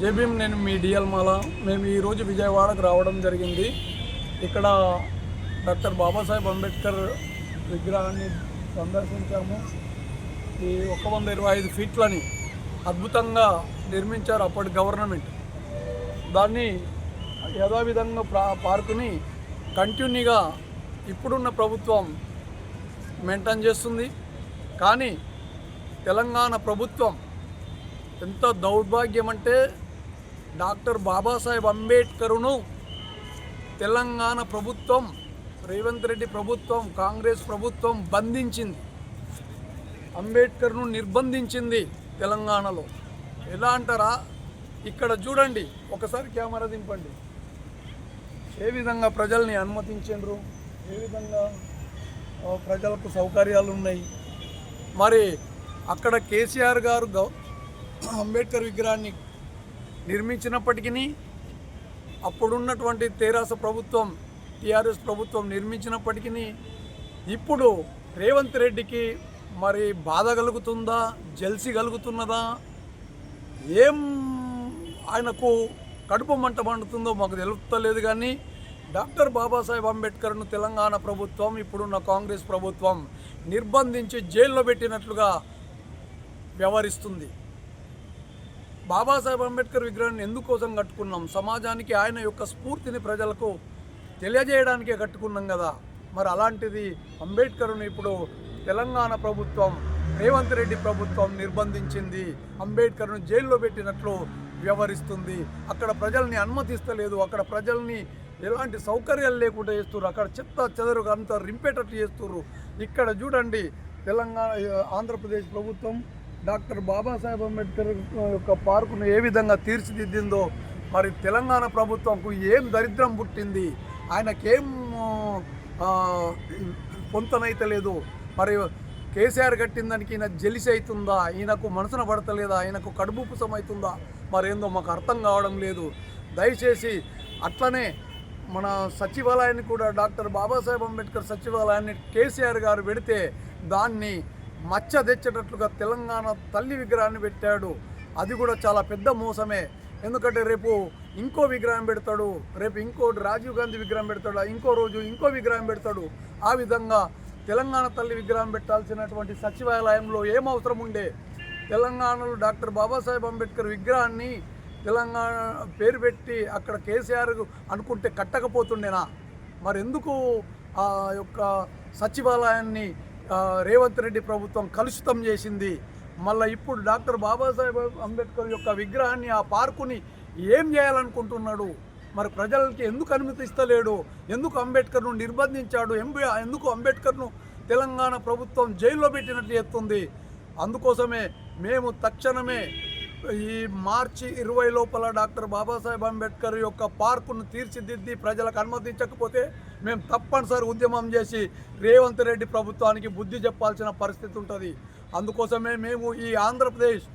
JBM నేను మీ DL మాల. మేము ఈరోజు విజయవాడకు రావడం జరిగింది. ఇక్కడ డాక్టర్ బాబాసాహెబ్ అంబేద్కర్ విగ్రహాన్ని సందర్శించాము. ఈ ఒక వంద ఇరవై ఐదు ఫీట్లని అద్భుతంగా నిర్మించారు అప్పటి గవర్నమెంట్. దాన్ని యథావిధంగా ప్రా పార్కుని కంటిన్యూగా ఇప్పుడున్న ప్రభుత్వం మెయింటైన్ చేస్తుంది. కానీ తెలంగాణ ప్రభుత్వం ఎంత దౌర్భాగ్యం అంటే డాక్టర్ బాబాసాహెబ్ అంబేద్కర్ను తెలంగాణ ప్రభుత్వం రేవంత్ రెడ్డి ప్రభుత్వం కాంగ్రెస్ ప్రభుత్వం బంధించింది. అంబేద్కర్ను నిర్బంధించింది తెలంగాణలో. ఎలా అంటారా ఇక్కడ చూడండి. ఒకసారి కెమెరా దింపండి. ఏ విధంగా ప్రజల్ని అనుమతించారు ఏ విధంగా ప్రజలకు సౌకర్యాలు ఉన్నాయి మరి అక్కడ కేసీఆర్ గారు గౌ అంబేద్కర్ విగ్రహాన్ని నిర్మించినప్పటికీ అప్పుడున్నటువంటి తెరాస ప్రభుత్వం టీఆర్ఎస్ ప్రభుత్వం నిర్మించినప్పటికీ ఇప్పుడు రేవంత్ రెడ్డికి మరి బాధ కలుగుతుందా? జల్సి కలుగుతున్నదా? ఏం ఆయనకు కడుపు మంట మండుతుందో మాకు తెలుస్తలేదు కానీ డాక్టర్ బాబాసాహెబ్ అంబేద్కర్ను తెలంగాణ ప్రభుత్వం ఇప్పుడున్న కాంగ్రెస్ ప్రభుత్వం నిర్బంధించి జైల్లో పెట్టినట్లుగా వ్యవహరిస్తుంది. బాబాసాహెబ్ అంబేద్కర్ విగ్రహాన్ని ఎందుకోసం కట్టుకున్నాం? సమాజానికి ఆయన యొక్క స్ఫూర్తిని ప్రజలకు తెలియజేయడానికే కట్టుకున్నాం కదా. మరి అలాంటిది అంబేద్కర్ను ఇప్పుడు తెలంగాణ ప్రభుత్వం రేవంత్ రెడ్డి ప్రభుత్వం నిర్బంధించింది. అంబేద్కర్ను జైల్లో పెట్టినట్లు వ్యవహరిస్తుంది. అక్కడ ప్రజల్ని అనుమతిస్తలేదు. అక్కడ ప్రజల్ని ఎలాంటి సౌకర్యాలు లేకుండా చేస్తున్నారు. అక్కడ చెత్త చెదరుగా అంతా రింపేటట్టు చేస్తున్నారు. ఇక్కడ చూడండి తెలంగాణ ఆంధ్రప్రదేశ్ ప్రభుత్వం డాక్టర్ బాబాసాహెబ్ అంబేద్కర్ యొక్క పార్కును ఏ విధంగా తీర్చిదిద్దిందో మరి తెలంగాణ ప్రభుత్వంకు ఏం దరిద్రం పుట్టింది? ఆయనకేం ఆ, పొంతనైతే లేదు. మరి కేసీఆర్ కట్టిందానికి ఈయన జలిసి అవుతుందా ఈయనకు మనసున పడతలేదా? ఈయనకు కడుపుసం అవుతుందా మరేందో మాకు అర్థం కావడం లేదు. దయచేసి అట్లనే మన సచివాలయాన్ని కూడా డాక్టర్ బాబాసాహెబ్ అంబేద్కర్ సచివాలయాన్ని కేసీఆర్ గారు పెడితే దాన్ని మచ్చ తెచ్చేటట్లుగా తెలంగాణ తల్లి విగ్రహాన్ని పెట్టాడు. అది కూడా చాలా పెద్ద మోసమే. ఎందుకంటే రేపు ఇంకో విగ్రహం పెడతాడు. రేపు ఇంకోటి రాజీవ్ గాంధీ విగ్రహం పెడతాడు. ఇంకో రోజు ఇంకో విగ్రహం పెడతాడు. ఆ విధంగా తెలంగాణ తల్లి విగ్రహం పెట్టాల్సినటువంటి సచివాలయంలో ఏం అవసరం ఉండే? తెలంగాణలో డాక్టర్ బాబాసాహెబ్ అంబేద్కర్ విగ్రహాన్ని తెలంగాణ పేరు పెట్టి అక్కడ కేసీఆర్ అనుకుంటే కట్టకపోతుండేనా? మరెందుకు ఆ యొక్క సచివాలయాన్ని రేవంత్ రెడ్డి ప్రభుత్వం కలుషితం చేసింది. మళ్ళీ ఇప్పుడు డాక్టర్ బాబాసాహెబ్ అంబేద్కర్ యొక్క విగ్రహాన్ని ఆ పార్కుని ఏం చేయాలనుకుంటున్నాడు? మరి ప్రజలకి ఎందుకు అనుమతిస్తలేడు? ఎందుకు అంబేద్కర్ను నిర్బంధించాడు? ఎందుకు అంబేద్కర్ను తెలంగాణ ప్రభుత్వం జైల్లో పెట్టినట్లు ఎత్తుంది అందుకోసమే మేము తక్షణమే ఈ మార్చి ఇరవై లోపల డాక్టర్ బాబాసాహెబ్ అంబేద్కర్ యొక్క పార్కును తీర్చిదిద్ది ప్రజలకు అనుమతించకపోతే మేము తప్పనిసరి ఉద్యమం చేసి రేవంత్ రెడ్డి ప్రభుత్వానికి బుద్ధి చెప్పాల్సిన పరిస్థితి ఉంటుంది. అందుకోసమే మేము ఈ ఆంధ్రప్రదేశ్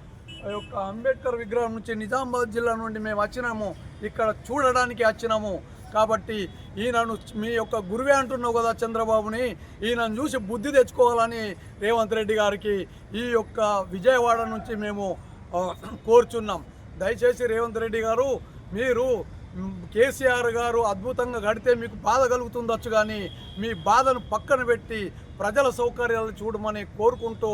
యొక్క అంబేద్కర్ విగ్రహం నుంచి నిజామాబాద్ జిల్లా నుండి మేము వచ్చినాము. ఇక్కడ చూడడానికి వచ్చినాము. కాబట్టి ఈయనను మీ యొక్క గురువే అంటున్నావు కదా చంద్రబాబుని. ఈయనను చూసి బుద్ధి తెచ్చుకోవాలని రేవంత్ రెడ్డి గారికి ఈ యొక్క విజయవాడ నుంచి మేము కోరుచున్నాం. దయచేసి రేవంత్ రెడ్డి గారు మీరు కేసీఆర్ గారు అద్భుతంగా గడితే మీకు బాధ కలుగుతుందొచ్చు కానీ మీ బాధను పక్కన పెట్టి ప్రజల సౌకర్యాలు చూడమని కోరుకుంటూ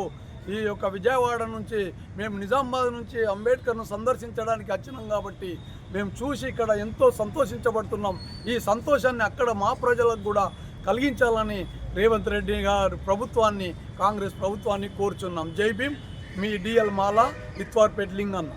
ఈ యొక్క విజయవాడ నుంచి మేము నిజామాబాద్ నుంచి అంబేద్కర్ను సందర్శించడానికి వచ్చినాం కాబట్టి మేము చూసి ఇక్కడ ఎంతో సంతోషించబడుతున్నాం. ఈ సంతోషాన్ని అక్కడ మా ప్రజలకు కూడా కలిగించాలని రేవంత్ రెడ్డి గారు ప్రభుత్వాన్ని కాంగ్రెస్ ప్రభుత్వాన్ని కోరుచున్నాం. జై భీమ్. మీ డిఎల్ మాల ఇత్వార్పేట్ లింగన్న